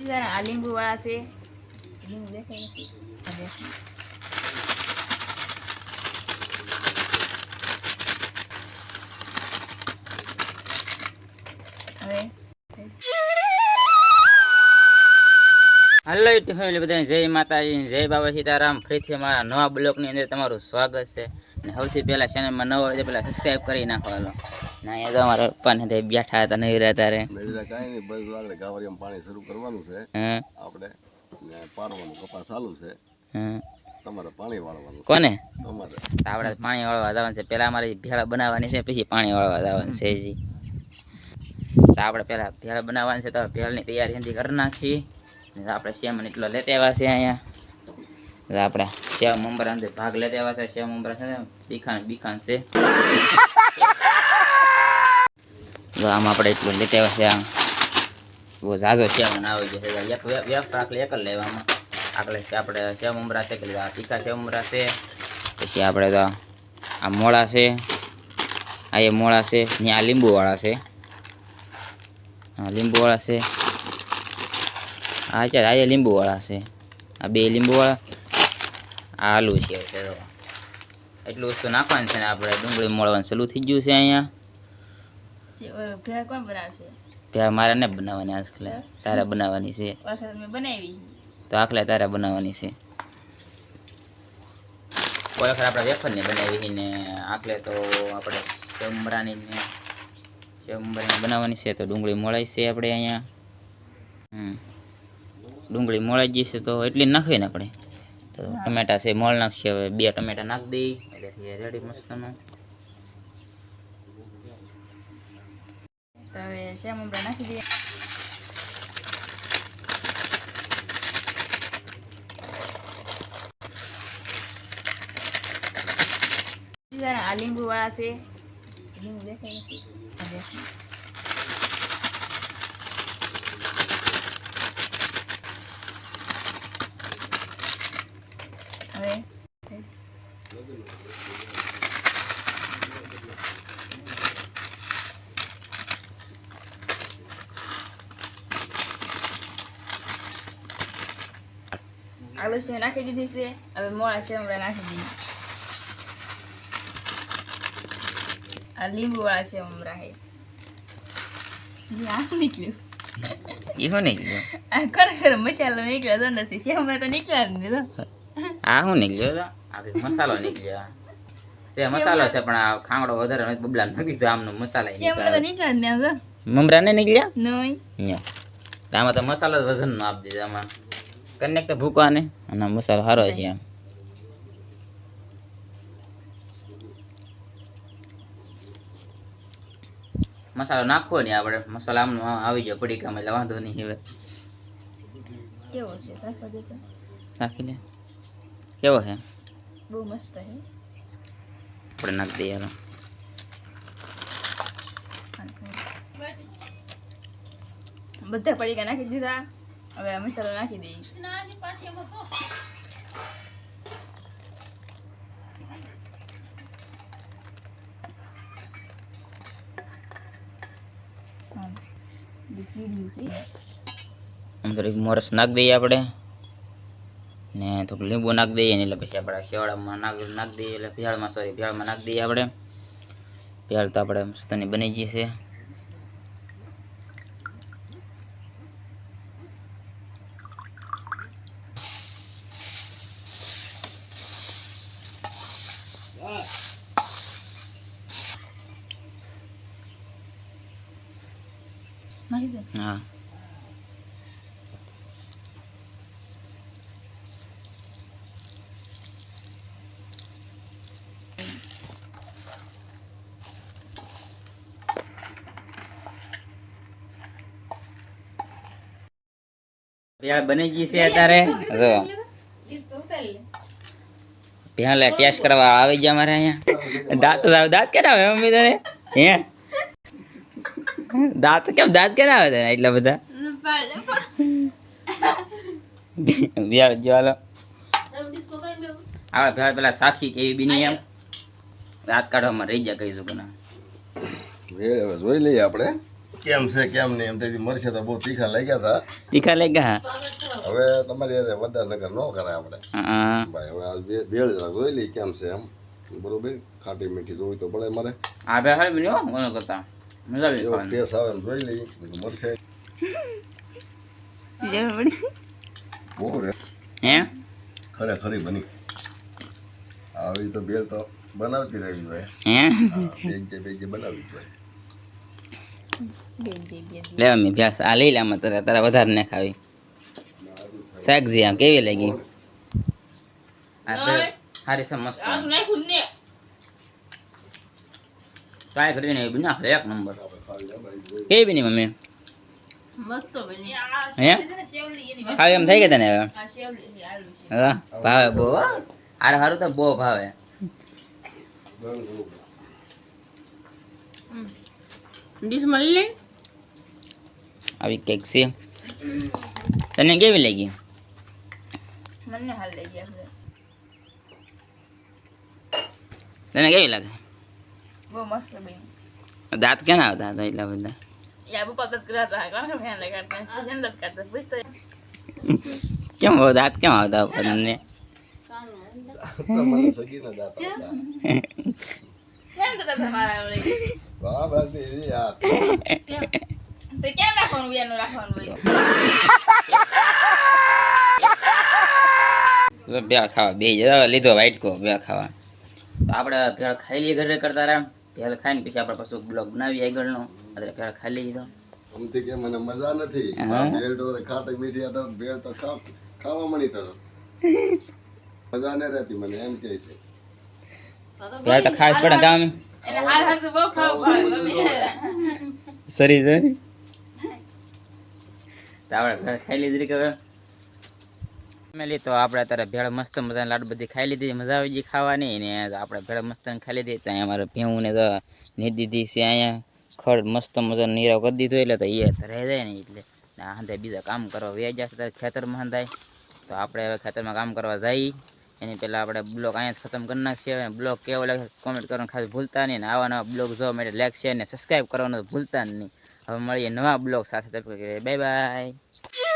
આ લીંબુ વાળા છે લીંબુ દેખાય હલો યુટ્યુબ ફેમિલી બધાને જય માતાજી જય બાબા સીતારામ. ફરીથી અમારા નવા બ્લોગની અંદર તમારું સ્વાગત છે. અને સૌથી પહેલા ચેનલમાં નવો હોય તો સબસ્ક્રાઈબ કરી નાખો હાલો ના અહીંયા તો અમારા પપ્પાને તે બેઠા હતા નહીં રહ્યા તારે કાંઈ નહીં બસ આગળ ગાવરિયામાં પાણી શરૂ કરવાનું છે. આપણે ને પાડવાનું કપાસ ચાલુ છે. તમારે પાણી વાળવાનું. કોને? તમારે. આપણે પાણી વાળવા જવાનું છે. પહેલાં અમારે ભેળા બનાવવાની છે પછી પાણી વાળવા જવાનું છે જી તો આપણે પહેલા ભેળ બનાવવાની છે તો ભેળની તૈયારી અહીંથી કરી નાખીએ ને આપણે શેમન એટલો લેતા આવ્યા છે અહીંયા. આપણે સેવ મમરા અંદર ભાગ લેતા આવ્યા છે. સેવ મમરા છે ને બીખાણ બીખાન છે. આમ આપણે એટલું લેતા આવ્યા છે આમ. બહુ ઝાઝો સેવન આવી છે. એક વેફ રાખલે એક જ લેવામાં. આકલે છે આપણે સેવ ઉમરા છે કે તીખા સેવ ઉમરા છે. પછી આપણે તો આ મોળા છે. આ એ મોળા છે. ને આ લીંબુવાળા છે. હા લીંબુવાળા છે. આ ચાલ આ લીંબુવાળા છે. આ બે લીંબુવાળા. આ આલુ છે. એટલું વસ્તુ નાખવાનું છે ને આપણે ડુંગળી મોળવાનું. ચાલુ થઈ ગયું છે અહીંયા. ભેળ કોણ બનાવશે? ત્યાં મારે ને બનાવવાની આખલે તારા બનાવવાની છે. બનાવી. તો આખલે તારા બનાવવાની છે. કોઈ આપણે વેફરની બનાવી ને આખલે તો આપણે સેવમરાની ને સેવમરાની બનાવવાની છે તો ડુંગળી મોળાઈ છે આપણે અહીંયા. હમ. ડુંગળી મોળાઈ ગઈ છે તો એટલી જ નાખવી ને આપણે. તો ટમેટા છે મોળ નાખશે હવે બે ટમેટા નાખી દઈ. એટલે રેડી મસ્તનું. તો હવે શ્યામ મમરા નાખી દઈએ આ લીંબુ વાળા છે લીંબુ દેખાય. હવે આલુ સેવ નાખી દીધી છે હવે મોળા સેવ હમણાં નાખી દીધી આ લીંબુ વાળા સેવ હમણાં હે આ નીકળ્યું શું નીકળ્યું આ ખરેખર મસાલો નીકળ્યો તો નથી હમણાં તો નીકળ્યા જ નહીં આ હું નીકળ્યો તો આ કંઈક મસાલો નીકળ્યો છે મસાલો છે પણ આ ખાંગડો વધારે બબલા નથી તો આમનો મસાલા હમણાં તો નીકળ્યા જ નહીં મમરા ને નીકળ્યા નહીં આમાં તો મસાલો વજન નો આપી દીધો આમાં કનેક તો ભૂકવાને. અને મસાલો સારો છે આમ મસાલો નાખવો ને આપણે. મસાલા આમ આવી જાય પડીકામાં એટલે વાંધો નહીં હવે. કેવો છે? નાખી લે. કેવો છે? બહુ મસ્ત છે. આપણે નાખી દઈએ હાલો. બધા પડીકા નાખી દીધા. હવે આ મસાલો નાખી દઈએ થોડીક મોરસ નાખી દઈએ આપણે. ને થોડું લીંબુ નાખી દઈએ એટલે પછી આપણે શિયાળામાં નાખ, નાખી દઈએ એટલે ભેળમાં સોરી ભેળમાં નાખી દઈએ આપણે. ભેળ તો આપણે મસ્તની બની ગઈ નાખી દે હા ભેળ બની ગઈ છે અત્યારે જો ભેળ ટેસ્ટ કરવા આવી ગયા અમારે અહીંયા દાંત દાંત ક્યારે આવે મમ્મી તને હે દાંત કેમ દાંત ક્યારે આવે તને એટલા બધા ભેળ જો હાલો આપણે ભેળ પેલા સાખી કે એવી બીની એમ દાંત કાઢવામાં રહી જાય કહીશું કે ના હવે હવે જોઈ લઈએ આપણે કેમ છે કેમ નહીં? એમ તેથી મરશે તો બહુ તીખા લાગ્યા હતા. તીખા લઈ ગયા હવે તમારી યારે વધારે નગર ન કરાય આપણે. હા. ભાઈ હવે આ બે- ભેળ જરા જોઈ લઈ કેમ છે એમ? બરોબર ખાટી મીઠી જોવી તો પડે મારે. આ બે હારી બન્યો કોનો કરતા. મજા આવી એવો ખાવાની ટેસ્ટ આવે એમ જોઈ લઈ મરશે જરૂર પડી બહુ રે હે ખરેખરી બની આવી તો ભેળ તો બનાવતી રહેવી જોઈએ હે હા, બેજે બેજે બનાવવી જોઈએ બે બે બે લેવા મેં ભ્યાસ આ લઈ લે આમાં તારે તારે વધારે ને ખાવી શાકજી આ કેવી લાગી આ ભેળ સારી છે મસ્ત નાખું ને ટ્રાય કરીને એક નંબર. કેવી બની મમ્મી? મસ્ત બની. હે? ખાવી એમ થઈ ગયા તને હવે? આ શેવલી આલુ છે. હા ભાવે બહુ હો. હારું હારું તો બહુ ભાવે. ઘણું ઘણું ડીશ મળી લે? આવી કેક છે. તને કેવી લાગી? મને હાલ લઈ તને કેવી લાગે? બહુ મસ્ત બની દાંત ક્યાં આવતા હતા એટલા બધા? યા પતત કરતા કોણ કે ફેન લગાડતા જંદત કરતા પૂછતા કેમ બહુ દાંત કેમ આવતા તમને તો મને સગીના દાંત આવતા. ફેન તમારા ઓલી વાહ, બાકી યાર. તો કેમ રાખવાનું એનું રાખવાનું તો ખાવા બે લીધો વાઈટ કો બે ખાવા. તો આપણે ભેળ ખાઈ લઈએ ઘરે કરતા રહ્યા ભેળ ખાઈને પછી આપણે પાછું બ્લોગ બનાવીએ આગળનો. અત્યારે ભેળ ખાઈ લઈ તો. આમથી કે મને મજા નથી. ભેળ તો ખાટી મીઠી આ ભેળ તો ખાવા મળી તરત મજા ન રહેતી મને એમ કહે છે. ભેળ તો ખાસ પડે સરી જાય તો. આપણે ભેળ ખાઈ લીધી કે હવે? ફેમિલી, તો આપણે અત્યારે ભેળ મસ્ત મજાની લાડ બધી ખાઈ લીધી, મજા આવી ગઈ ખાવાની. ને આપણે ભેળ મસ્ત ખાઈ લીધી તો અહીંયા અમારે ભેવું ને તો ની દીધી છે અહીંયા. ખડ મસ્ત મજાનો નીરાવ કરી દીધો, એટલે તો એ રહી જાય ને, એટલે હાંધે બીજા કામ કરવા વ્યાજ જશે ત્યારે ખેતરમાં હંધાય. તો આપણે હવે ખેતરમાં કામ કરવા જઈએ એની પહેલાં આપણે બ્લોગ અહીંયા ખતમ કરી નાખીએ. હવે બ્લોગ કેવો લાગે કોમેન્ટ કરવાનું ખાસ ભૂલતા નહીં. આવા નવા બ્લોગ જોવા માટે લાઈક શેર ને સબસ્ક્રાઈબ કરવાનું ભૂલતા નહીં. હવે મળીએ નવા બ્લોગ સાથે. Bye bye